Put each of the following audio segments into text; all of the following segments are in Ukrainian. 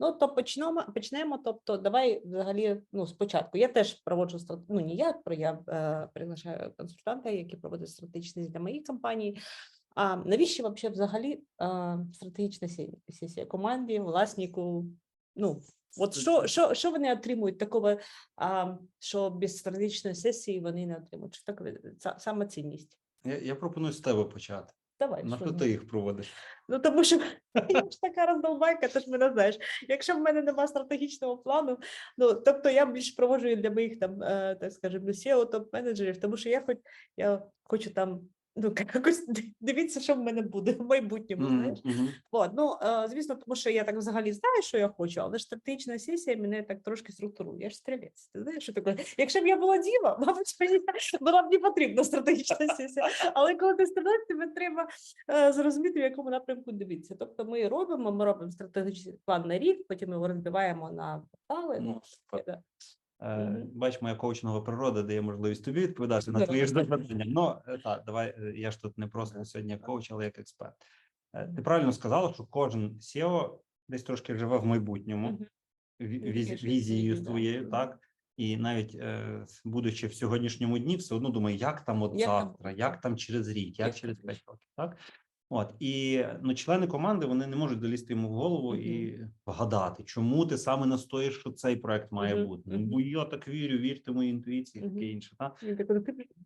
Ну то почнемо, почнемо. Тобто, давай взагалі ну спочатку. Я теж проводжу ну не я, я е, приглашаю консультанта, які проводять стратегічність для моїх компаній. А навіщо вообще взагалі е, стратегічна сесія- команді, власнику? Ну от що, що, що вони отримують такого, а, що без стратегічної сесії вони не отримують? Що таке ця- саме цінність? Я, я пропоную з тебе почати. Давай На що ти їх проводиш? Ну тому що я ж така роздолбайка, ти ж мене знаєш. Якщо в мене немає стратегічного плану, ну тобто я більш проводжу для моїх там, е, так скажемо, SEO, топ-менеджерів, тому що я хоч я хочу там. Ну, якось дивіться, що в мене буде в майбутньому. Знаєш, Мгм, мгм. От, ну е, звісно, тому що я так взагалі знаю, що я хочу, але стратегічна сесія мене так трошки структурує. Я ж стрілець. Ти знаєш, що таке? Якщо б я була діва, мабуть, мені була б не потрібна стратегічна сесія. Але коли ти стрілець, тебе треба е, зрозуміти, в якому напрямку дивитися. Тобто, ми робимо, ми робимо стратегічний план на рік, потім його розбиваємо на квартали. Ну, Е, Бач, моя коучингова природа дає можливість тобі відповідати на твої ж запитання. Ну е, так, давай е, я ж тут не просто сьогодні як коуч, але як експерт. Е, Ти правильно сказала, що кожен SEO десь трошки живе в майбутньому, Він віз- візією своєю, так. І навіть е, будучи в сьогоднішньому дні, все одно думаю, як там от Як завтра, як там через рік, як Як через 5 років, так? От і ну, члени команди вони не можуть залізти йому в голову Мгм. і вгадати, чому ти саме настоїш, що цей проект має Мгм, бути. Ну, бо я так вірю, вірте моїй інтуїції, таке Мгм. інше. Та? «Ти,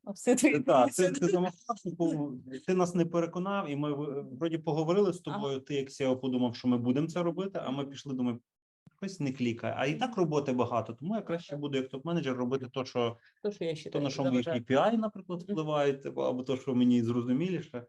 а все ти, інтуїції». ти, типу, ти нас не переконав, і ми вроді поговорили з тобою. Ти як SEO подумав, що ми будемо це робити, а ми пішли, думаю, якось не клікає. А і так роботи багато, тому я краще буду як топ-менеджер робити то, що То, що я то, на що мої. KPI, наприклад, впливають, або то, що мені зрозуміліше.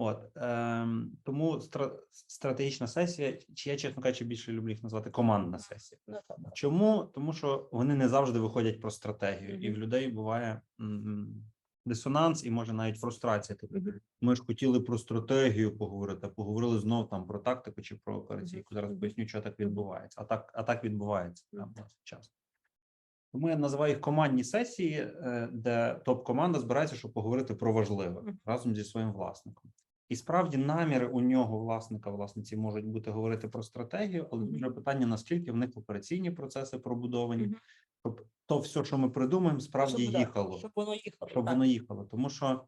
От ем, тому стра- стратегічна сесія, чи я, чесно кажучи, більше люблю їх назвати командна сесія. Ну. Чому? Тому що вони не завжди виходять про стратегію, і в людей буває м, дисонанс і може навіть фрустрація. Типу, ми ж хотіли про стратегію поговорити, а поговорили знов там про тактику чи про операційку. Зараз поясню, що так відбувається. А так, а так відбувається Мгм. там досить часто. Тому я називаю їх командні сесії, е, де топ-команда збирається, щоб поговорити про важливе разом зі своїм власником. І справді наміри у нього, власника, власниці, можуть бути говорити про стратегію, але дуже питання, наскільки в них операційні процеси пробудовані, Мгм. щоб то все, що ми придумаємо, справді Щоб, їхало Щоб воно їхало. щоб так. воно їхало. Тому що,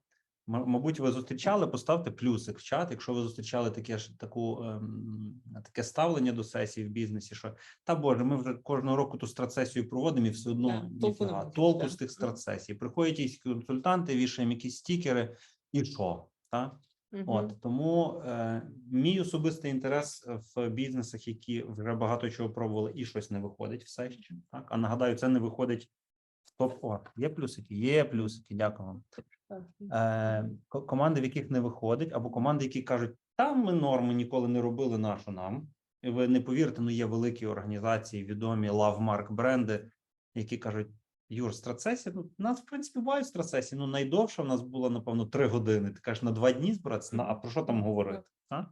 мабуть, ви зустрічали, поставте плюсик в чат, якщо ви зустрічали таке ж таку ем, таке ставлення до сесії в бізнесі, що та Боже, ми вже кожного року ту стратсесію проводимо і все одно толку ніфіга, толку з тих Мгм. стратсесій. Приходять якісь консультанти, вішаємо якісь стікери, і що? Та? Мгм. От тому е, мій особистий інтерес в бізнесах, які вже багато чого пробували, і щось не виходить все ще. Так а нагадаю, це не виходить в топ. О, є плюсики, є плюсики. Дякую вам. Е, команди, в яких не виходить, або команди, які кажуть, там ми норми ніколи не робили, нашу нам. І ви не повірите, ну є великі організації, відомі лавмарк бренди, які кажуть. Юр, страцесія, ну, у нас, в принципі, бувають страцесії. Ну, найдовша в нас була, напевно, три години. Ти кажеш, на два дні збиратися, а про що там говорити? А?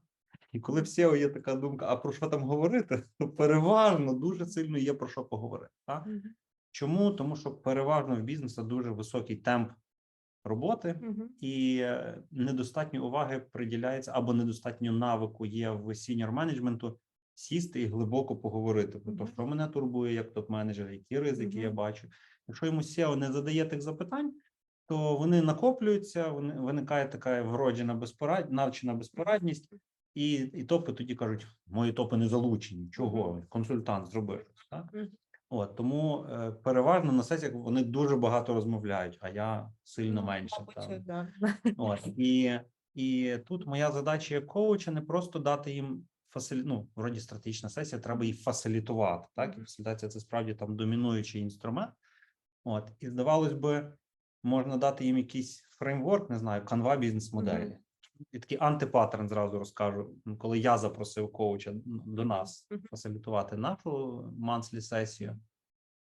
І коли в SEO є така думка, а про що там говорити, то переважно дуже сильно є про що поговорити. Мгм. Чому? Тому що переважно в бізнесу дуже високий темп роботи, і е, недостатньо уваги приділяється або недостатньо навику є в сіньор менеджменту сісти і глибоко поговорити про те, що мене турбує як топ-менеджер, які ризики я бачу. Якщо йому SEO не задає тих запитань, то вони накоплюються, вони виникає така вроджена безпорад, навчена безпорадність, і, і топи тоді кажуть: мої топи не залучені. Чого? Консультант зробив. Так? Мгм. От тому е, переважно на сесіях вони дуже багато розмовляють, а я сильно Ну, менше. мабуть, да. От і, і тут моя задача як коуча не просто дати їм фасилі... ну, вроді стратегічна сесія, треба її фасилітувати. Так, і фасилітація це справді там домінуючий інструмент. От, і здавалось би, можна дати їм якийсь фреймворк, не знаю, канва бізнес-моделі. І такий антипаттерн зразу розкажу, коли я запросив коуча до нас Мгм. фасилітувати нашу манслі сесію.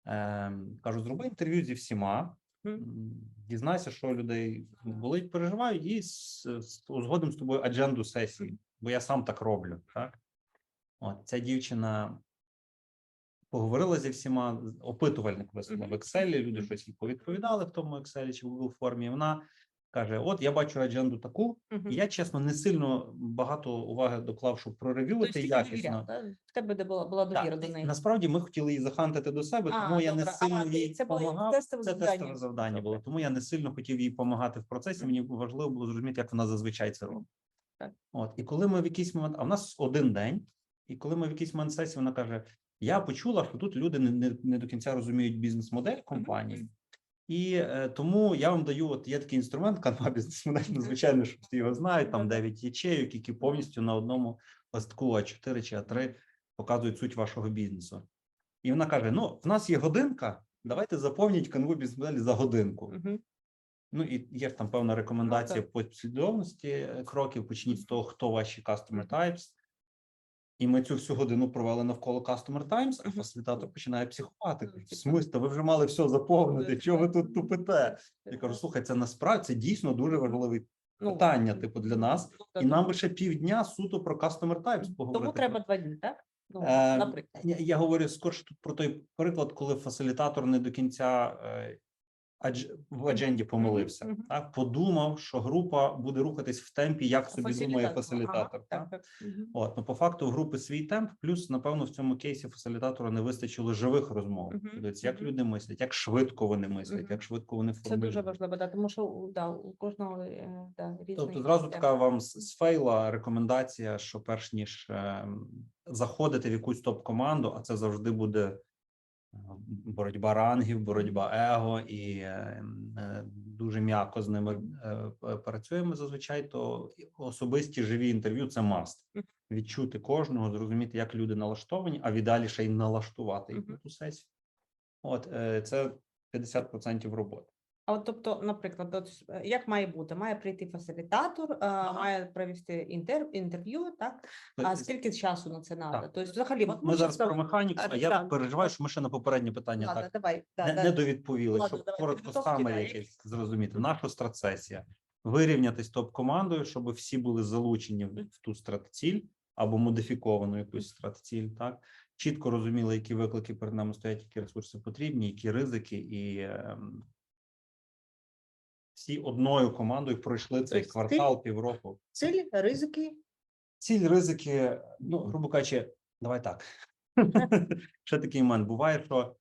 Ем, кажу, зроби інтерв'ю зі всіма, Мгм. м, дізнайся, що людей болить, переживають, і з, з, узгодимо з тобою адженду сесії, бо я сам так роблю. Так? От ця дівчина поговорила зі всіма, опитувальник вислала в Excel, люди щось їй повідповідали в тому Excel чи в Google формі. Вона Каже: От я бачу адженду таку, і я чесно не сильно багато уваги доклав, щоб Тобто проревювати якісно. В тебе де була, була Так, довіра до неї. насправді ми хотіли її захантити до себе, А, тому я не сильно їй допомагав. тестове Це тестове завдання було, тому я не сильно хотів їй допомагати в процесі. Мені важливо було зрозуміти, як вона зазвичай це робить. Так. От і коли ми в якийсь момент, а в нас один день, і коли ми в якийсь момент сесії, вона каже: Я почула, що тут люди не, не, не до кінця розуміють бізнес-модель компанії. І е, тому я вам даю, от є такий інструмент, канва бізнес-модель, ну, звичайно, що всі його знають, там Мгм. 9 ячейок, які повністю на одному листку А4 чи А3 показують суть вашого бізнесу. І вона каже: Ну, в нас є годинка, давайте заповніть канву бізнес-моделі за годинку. Ну і є ж там певна рекомендація так. по послідовності е, кроків. Почніть з того, хто ваші customer types. І ми цю всю годину провели навколо customer times, а фасилітатор починає психувати. Ну, В типу. смислі, ви вже мали все заповнити. Чого ви тут тупите? Я кажу, слухай, це насправді це дійсно дуже важливе Ну, питання, типу, для нас. ну, І нам ще півдня суто про customer types поговорити. Тому треба два дні, так? Ну, Е, наприклад. Я, я говорю скорше тут про той приклад, коли фасилітатор не до кінця е, в адженді помилився. мгм. Так подумав, що група буде рухатись в темпі, як собі думає Ага, фасилітатор. так, так? так. Мгм. От, ну по факту в групи свій темп, плюс напевно в цьому кейсі фасилітатору не вистачило живих розмов. Мгм, Подивіться, як люди мислять, як швидко вони мислять, Мгм. як швидко вони Це формулюють. дуже важливо, да, тому що да, у кожного е, да, різний. Тобто, зразу така вам з фейла рекомендація, що перш ніж е, заходити в якусь топ-команду, а це завжди буде боротьба рангів, боротьба его, і е, е, дуже м'яко з ними е, працюємо зазвичай. То особисті живі інтерв'ю це маст. Відчути кожного, зрозуміти, як люди налаштовані, а віддалі ще й налаштувати їх на ту сесію. От це 50% роботи. А от тобто, наприклад, от, е, як має бути? Має прийти фасилітатор, а, має провести інтер, інтерв'ю, так? А скільки часу на це треба? Тобто, взагалі, от Ми зараз про механіку, а я так. переживаю, що ми ще на попереднє питання Ладно, так давай, да, не, да. не довідповіли, Ладно, щоб давай, коротко саме якесь зрозуміти. Наша стратсесія вирівнятись топ-командою, щоб всі були залучені в, в ту стратціль або модифіковану якусь стратціль, так чітко розуміли, які виклики перед нами стоять, які ресурси потрібні, які ризики, і ем, всі одною командою пройшли цей Тобто квартал, півроку. Ціль, ризики. Ціль, ризики, ну, грубо кажучи, давай так. Ще такий момент буває, що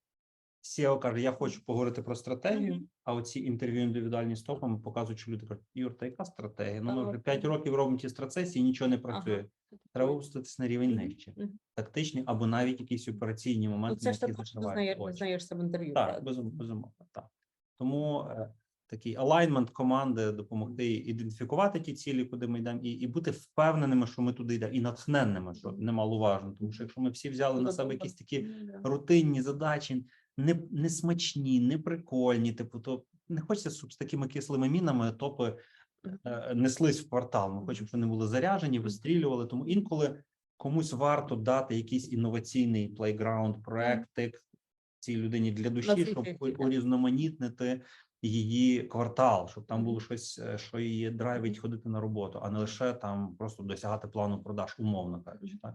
SEO каже: Я хочу поговорити про стратегію, а оці інтерв'ю індивідуальні з топами показують, що люди кажуть, Юр, та яка стратегія? Ну, ми вже 5 років робимо ті стратсесії, нічого не працює. Треба опуститись на рівень нижче. Тактичні або навіть якісь операційні Ну, моменти, це ж які закривають знаєш, знаєшся в інтерв'ю. Так, безумовно, так. Тому е, такий алайнмент команди допомогти ідентифікувати ті цілі, куди ми йдемо, і, і бути впевненими, що ми туди йдемо, і натхненними, що немаловажно. Тому що якщо ми всі взяли на себе якісь такі рутинні задачі, не, не смачні, не прикольні, типу, то не хочеться, щоб з такими кислими мінами топи е, неслись в квартал. Ми хочемо, щоб вони були заряжені, вистрілювали. Тому інколи комусь варто дати якийсь інноваційний плейграунд, проектик цій людині для душі, щоб урізноманітнити її квартал, щоб там було щось, е, що її драйвить ходити на роботу, а не лише там просто досягати плану продаж, умовно кажучи. Так